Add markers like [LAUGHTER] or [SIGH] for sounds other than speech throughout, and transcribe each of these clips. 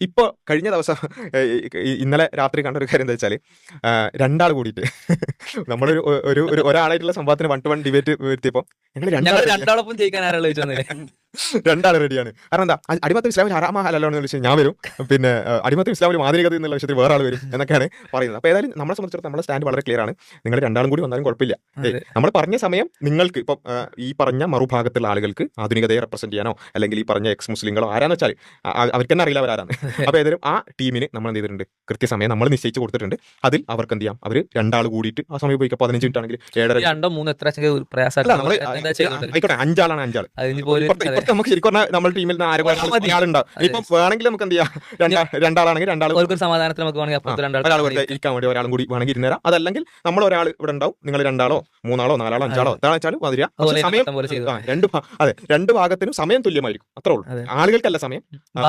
ഇപ്പൊ കഴിഞ്ഞ ദിവസം ഇന്നലെ രാത്രി കണ്ട ഒരു കാര്യം എന്താ വെച്ചാൽ രണ്ടാൾ കൂടിയിട്ട്. നമ്മളൊരു ഒരു ഒരു ഒരാളായിട്ടുള്ള സംഭവത്തിന് വൺ ടു വൺ ഡിബേറ്റ് വരുത്തിയപ്പോ ഞങ്ങൾ രണ്ടാളൊപ്പം ജയിക്കാൻ ആരാളെ [LAUGHS] രണ്ടാൾ റെഡിയാണ്. കാരണം എന്താ അടിമത്തം ഇസ്ലാമിൽ ഹറാമ എന്ന് വിളിച്ചാൽ ഞാൻ വരും. പിന്നെ അടിമത്തം ഇസ്ലാമിൽ മാതൃകത എന്നുള്ള വിഷയത്തിൽ വേറെ ആൾ വരും എന്നൊക്കെയാണ് പറയുന്നത്. അപ്പോൾ ഏതായാലും നമ്മളെ സംബന്ധിച്ചിടത്തോളം നമ്മുടെ സ്റ്റാൻഡ് വളരെ ക്ലിയർ ആണ്. നിങ്ങൾ രണ്ടാളും കൂടി വന്നാലും കുഴപ്പമില്ല. നമ്മൾ പറഞ്ഞ സമയം നിങ്ങൾക്ക് ഇപ്പം ഈ പറഞ്ഞ മറുഭാഗത്തുള്ള ആളുകൾക്ക് ആധുനികതയെ റെപ്രസെന്റ് ചെയ്യാനോ അല്ലെങ്കിൽ ഈ പറഞ്ഞ എക്സ് മുസ്ലിങ്ങളോ ആരാന്ന് വെച്ചാൽ അവർക്ക് തന്നെ അറിയില്ല അവരാരാണ് അപ്പോൾ ഏതായാലും ആ ടീമിന് നമ്മൾ എന്ത് ചെയ്തിട്ടുണ്ട്? കൃത്യസമയം നമ്മൾ നിശ്ചയിച്ച് കൊടുത്തിട്ടുണ്ട്. അതിൽ അവർക്ക് എന്ത് ചെയ്യാം? അവർ രണ്ടാൾ കൂടിയിട്ട് ആ സമയം ഉപയോഗിക്കുക പതിനഞ്ച് മിനിറ്റ് ആണെങ്കിൽ ഏഴര രണ്ടോ മൂന്നോ എത്ര അല്ല നമ്മൾ ആയിക്കോട്ടെ അഞ്ചാളാണ് അഞ്ചാൾ ഇപ്പുറത്ത് ഇപ്പുറത്ത് നമുക്ക് ശരിക്കും പറഞ്ഞാൽ നമ്മുടെ ടീമിൽ നിന്ന് ആരും. ആളുണ്ടാവും. ഇപ്പം വേണമെങ്കിൽ നമുക്ക് എന്ത് ചെയ്യാം? രണ്ടാളാണെങ്കിൽ രണ്ടാൾ സമാധാനത്തിൽ നമുക്ക് ഒരാൾ വെറുതെ ഇരിക്കാൻ വേണ്ടി ഒരാളും കൂടി വേണമെങ്കിൽ ഇരുന്നേരാം. അതല്ലെങ്കിൽ നമ്മൾ ഒരാൾ ഇവിടെ ഉണ്ടാവും. നിങ്ങൾ രണ്ടാളോ മൂന്നാളോ നാലാളോ അഞ്ചാളോ എത്രയാണെന്ന് വെച്ചാലും മതി സമയം രണ്ട് അതെ രണ്ട് ഭാഗത്തിനും സമയം തുല്യമായിരിക്കും. അത്രേ ഉള്ളൂ. ആളുകൾക്കല്ല സമയം.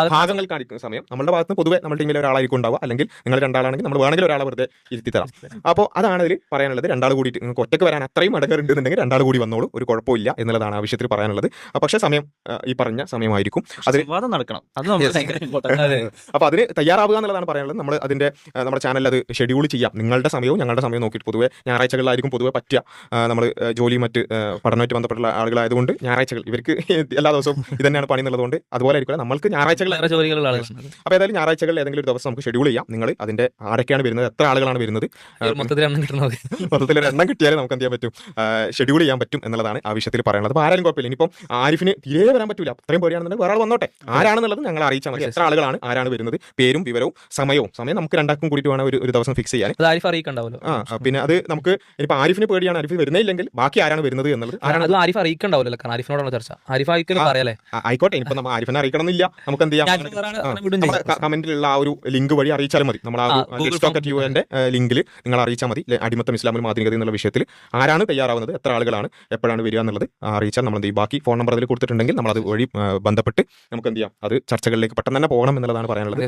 ഭാഗങ്ങൾക്കായിരിക്കും സമയം. നമ്മുടെ ഭാഗത്ത് പൊതുവെ നമ്മുടെ ടീമിൽ ഒരാളായിരിക്കും ഉണ്ടാവുക. അല്ലെങ്കിൽ നിങ്ങൾ രണ്ടാളാണെങ്കിൽ നമ്മൾ വേണമെങ്കിൽ ഒരാളെ വെറുതെ ഇരുത്തി തരാം. അപ്പോൾ അതാണ് ഇതിൽ പറയാനുള്ളത്. രണ്ടാൾ കൂടിയിട്ട് നിങ്ങൾക്ക് ഒറ്റയ്ക്ക് വരാൻ അത്രയും അടകറുണ്ടെന്നുണ്ടെങ്കിൽ രണ്ടാൾ കൂടി വന്നോളൂ. ഒരു കുഴപ്പമില്ല എന്നുള്ളതാണ് ആവശ്യത്തിൽ പറയാനുള്ളത്. പക്ഷേ സമയം ഈ പറഞ്ഞ സമയമായിരിക്കും. അതിന് സംവാദം നടക്കണം. [LAUGHS] അപ്പോൾ അതിന് തയ്യാറാവുക എന്നുള്ളതാണ് പറയാനുള്ളത്. നമ്മൾ അതിന്റെ നമ്മുടെ ചാനലിൽ അത് ഷെഡ്യൂൾ ചെയ്യാം. നിങ്ങളുടെ സമയവും ഞങ്ങളുടെ സമയവും നോക്കിയിട്ട് പൊതുവെ ഞായറാഴ്ചകളിലായിരിക്കും പൊതുവെ പറ്റുക. നമ്മൾ ജോലി മറ്റ് പഠനമായിട്ട് ബന്ധപ്പെട്ടുള്ള ആളുകളായതുകൊണ്ട് ഞായറാഴ്ചകൾ ഇവർക്ക് [LAUGHS] എല്ലാ ദിവസവും ഇത് തന്നെയാണ് പണി എന്നുള്ളതുകൊണ്ട് അതുപോലെ ആയിരിക്കും നമ്മൾക്ക് ഞായറാഴ്ചകൾ വേറെ ജോലികളുള്ള അപ്പോൾ ഏതായാലും ഞായറാഴ്ചകൾ ഏതെങ്കിലും ഒരു ദിവസം നമുക്ക് ഷെഡ്യൂൾ ചെയ്യാം. നിങ്ങൾ അതിന്റെ ആരൊക്കെയാണ് വരുന്നത് എത്ര ആളുകളാണ് വരുന്നത് മൊത്തത്തിൽ എണ്ണം കിട്ടുന്നത് മൊത്തത്തിൽ എണ്ണം കിട്ടിയാലേ നമുക്ക് എന്ത് ചെയ്യാൻ പറ്റും? ഷെഡ്യൂൾ ചെയ്യാൻ പറ്റും എന്നുള്ളതാണ് ആ വിഷയത്തിൽ പറയുന്നത് അപ്പോൾ ആരാലും കുഴപ്പമില്ല. ഇനിയിപ്പം ആരിഫിന് തീരെ വരാൻ പറ്റില്ല അത്രയും പേടിയാണെന്നുണ്ടെങ്കിൽ വേറെ ആൾ വന്നോട്ടെ. ആരാണെന്നുള്ളത് ഞങ്ങൾ അറിയിച്ചാൽ മതി. എത്ര ആളുകളാണ് ആരാണ് വരുന്നത് പേരും വിവരവും സമയവും സമയം നമുക്ക് രണ്ടാക്കും കൂടിയിട്ട് വേണം ഒരു ഒരു ദിവസം ഫിക്സ് ചെയ്യാൻ. ആരിഫ് അറിയിക്കണ്ടാവല്ലോ ആ പിന്നെ അത് നമുക്ക് ഇനിയിപ്പോൾ ആരിഫിന് പേടിയാണ്. ആരിഫ് വരുന്നില്ലെങ്കിൽ ബാക്കി ആരാണ് വരുന്നത് എന്നുള്ളത് ആരാണ് ആരിഫ് അറിയിക്കണ്ടാവില്ലല്ലോ കാരണം ആരിഫിനോടാണ് ചർച്ച. ആരിഫ് അറിയിക്കലും ആ. പറയാലേ ആയിക്കോട്ടെ. ഇനിയിപ്പോൾ നമ്മൾ ആരിഫിനെ അറിയിക്കണമെന്നില്ല. നമുക്ക് എന്ത് ചെയ്യാം? കമന്റിലുള്ള ആ ഒരു ലിങ്ക് വഴി അറിയിച്ചാൽ മതി. നമ്മൾ ആ യുവിന്റെ ലിങ്കിൽ നിങ്ങൾ അറിയിച്ചാൽ മതി. അടിമത്തം ഇസ്ലാമിൽ മാതൃകത എന്നുള്ള വിഷയത്തിൽ ആരാണ് തയ്യാറാവുന്നത് എത്ര ആളുകളാണ് എപ്പോഴാണ് വരിക എന്നുള്ളത് ആ, അറിയിച്ചാൽ നമ്മൾ എന്ത് ബാക്കി ഫോൺ നമ്പർ അതിൽ കൊടുത്തിട്ടുണ്ടെങ്കിൽ നമ്മൾ അത് വഴി ബന്ധപ്പെട്ട് നമുക്ക് എന്ത് ചെയ്യാം? അത് ചർച്ചകളിലേക്ക് പെട്ടെന്ന് തന്നെ പോകണം എന്നുള്ളതാണ് പറയാനുള്ളത്.